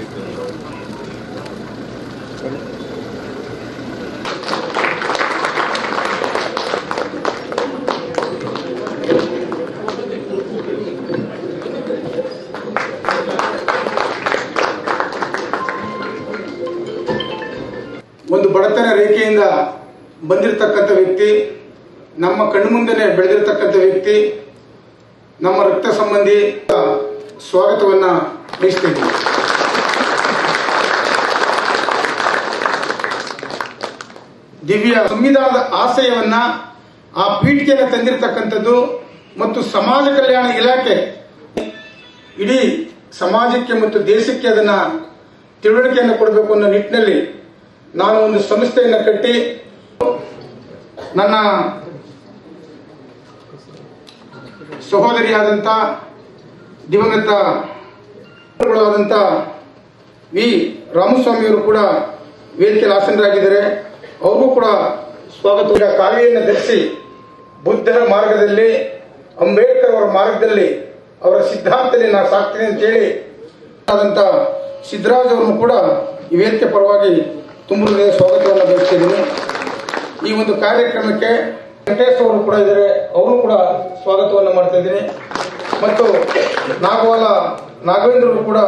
ಒಂದು ಬಡತನ ರೇಖೆಯಿಂದ ಬಂದಿರತಕ್ಕಂಥ ವ್ಯಕ್ತಿ, ನಮ್ಮ ಕಣ್ಮುಂದೆ ಮುಂದೆನೆ ಬೆಳೆದಿರ್ತಕ್ಕಂಥ ವ್ಯಕ್ತಿ, ನಮ್ಮ ರಕ್ತ ಸಂಬಂಧಿ ಸ್ವಾಗತವನ್ನ ಬಯಸ್ತೇನೆ ದಿವ್ಯ ಸಂವಿಧಾನದ ಆಶಯವನ್ನ ಆ ಪೀಠಿಕೆಯನ್ನು ತಂದಿರತಕ್ಕಂಥದ್ದು ಮತ್ತು ಸಮಾಜ ಕಲ್ಯಾಣ ಇಲಾಖೆ ಇಡೀ ಸಮಾಜಕ್ಕೆ ಮತ್ತು ದೇಶಕ್ಕೆ ಅದನ್ನ ತಿಳುವಳಿಕೆಯನ್ನು ಕೊಡಬೇಕು ಅನ್ನೋ ನಿಟ್ಟಿನಲ್ಲಿ ನಾನು ಒಂದು ಸಂಸ್ಥೆಯನ್ನು ಕಟ್ಟಿ ನನ್ನ ಸಹೋದರಿಯಾದಂಥ ದಿವಂಗತ ವಿ ರಾಮಸ್ವಾಮಿಯವರು ಕೂಡ ವೇದಿಕೆಯಲ್ಲಿ ಆಸನರಾಗಿದ್ದಾರೆ. ಅವ್ರಿಗೂ ಕೂಡ ಸ್ವಾಗತ ಕಾಲಿಯನ್ನು ಧರಿಸಿ ಬುದ್ಧರ ಮಾರ್ಗದಲ್ಲಿ, ಅಂಬೇಡ್ಕರ್ ಅವರ ಮಾರ್ಗದಲ್ಲಿ, ಅವರ ಸಿದ್ಧಾಂತದಲ್ಲಿ ನಾ ಸಾಕ್ತೀನಿ ಅಂತೇಳಿ ಆದಂಥ ಸಿದ್ದರಾಜ್ ಅವರನ್ನು ಕೂಡ ಈ ವೇದಿಕೆ ಪರವಾಗಿ ತುಂಬ ಸ್ವಾಗತವನ್ನು ಬಯಸ್ತಿದ್ದೀನಿ ಈ ಒಂದು ಕಾರ್ಯಕ್ರಮಕ್ಕೆ ವೆಂಕಟೇಶ್ ಅವರು ಕೂಡ ಇದ್ದಾರೆ. ಅವರು ಕೂಡ ಸ್ವಾಗತವನ್ನು ಮಾಡ್ತಾ ಇದ್ದೀನಿ. ಮತ್ತು ನಾಗವಾಲ ನಾಗವೇಂದ್ರರು ಕೂಡ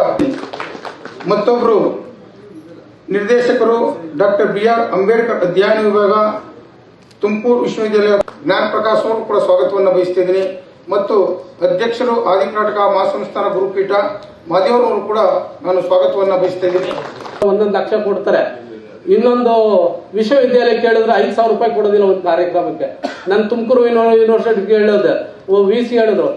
ಮತ್ತೊಬ್ಬರು ನಿರ್ದೇಶಕರು ಡಾಕ್ಟರ್ ಬಿ ಆರ್ ಅಂಬೇಡ್ಕರ್ ಅಧ್ಯಯನ ವಿಭಾಗ, ತುಮಕೂರು ವಿಶ್ವವಿದ್ಯಾಲಯ ಜ್ಞಾನ ಪ್ರಕಾಶ್ ಅವರು ಕೂಡ ಸ್ವಾಗತವನ್ನು ಬಯಸ್ತಿದ್ದೀನಿ ಮತ್ತು ಅಧ್ಯಕ್ಷರು ಆದಿಕರ್ನಾಟಕ ಮಹಾಸಂಸ್ಥಾನ ಗುರುಪೀಠ ಮಾದೇವರವರು ಕೂಡ ನಾನು ಸ್ವಾಗತವನ್ನು ಬಯಸ್ತಾ ಒಂದೊಂದು ಲಕ್ಷ ಕೊಡ್ತಾರೆ. ಇನ್ನೊಂದು ವಿಶ್ವವಿದ್ಯಾಲಯ ಕೇಳಿದ್ರೆ ಐದು ಸಾವಿರ ರೂಪಾಯಿ ಕೊಡೋದಿಲ್ಲ ಒಂದು ಕಾರ್ಯಕ್ರಮಕ್ಕೆ. ನಾನು ತುಮಕೂರು ಯೂನಿವರ್ಸಿಟಿ ಕೇಳೋದು. ವಿ ಸಿ ಹೇಳಿದ್ರು.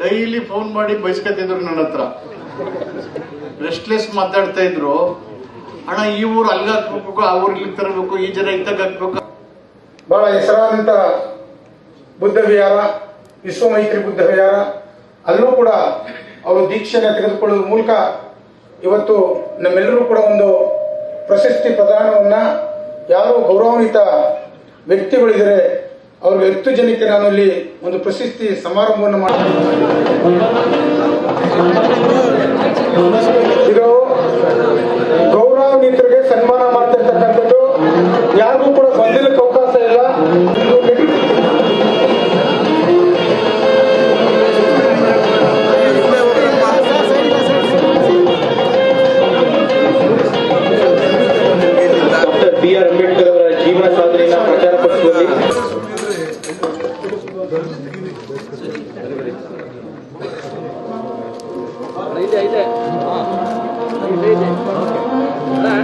ಡೈಲಿ ಫೋನ್ ಮಾಡಿ ಬೈಸ್ಕೊತಿದ್ರು ನನ್ನ ಹತ್ರ. ರೆಸ್ಟ್ಲೆಸ್ ಮಾತಾಡ್ತಾ ಇದ್ರು. ಅಣ್ಣ, ಈ ಊರು ಅಲ್ಗ ಹಾಕ್ಬೇಕು, ಆ ಊರ್ ಇಲ್ಲಿ ತರಬೇಕು, ಈ ಜನ ಇದ್ದಾಗ ಹಾಕ್ಬೇಕು. ಬಹಳ ಹೆಸರಾದಂತ ಬುದ್ಧ ವಿಹಾರ. ವಿಶ್ವ ಮೈತ್ರಿ ಬುದ್ಧ ವಿಹಾರ ಅಲ್ಲೂ ಕೂಡ ಅವರು ದೀಕ್ಷೆಯನ್ನು ತೆಗೆದುಕೊಳ್ಳುವ ಮೂಲಕ ಇವತ್ತು ನಮ್ಮೆಲ್ಲರೂ ಕೂಡ ಒಂದು ಪ್ರಶಸ್ತಿ ಪ್ರದಾನವನ್ನ ಯಾರು ಗೌರವಾನ್ವಿತ ವ್ಯಕ್ತಿಗಳಿದ್ದರೆ ಅವ್ರ ವ್ಯಕ್ತಿ ಜನಕ್ಕೆ ನಾನು ಇಲ್ಲಿ ಒಂದು ಪ್ರಶಸ್ತಿ ಸಮಾರಂಭವನ್ನು ಮಾಡಿ এটা এটা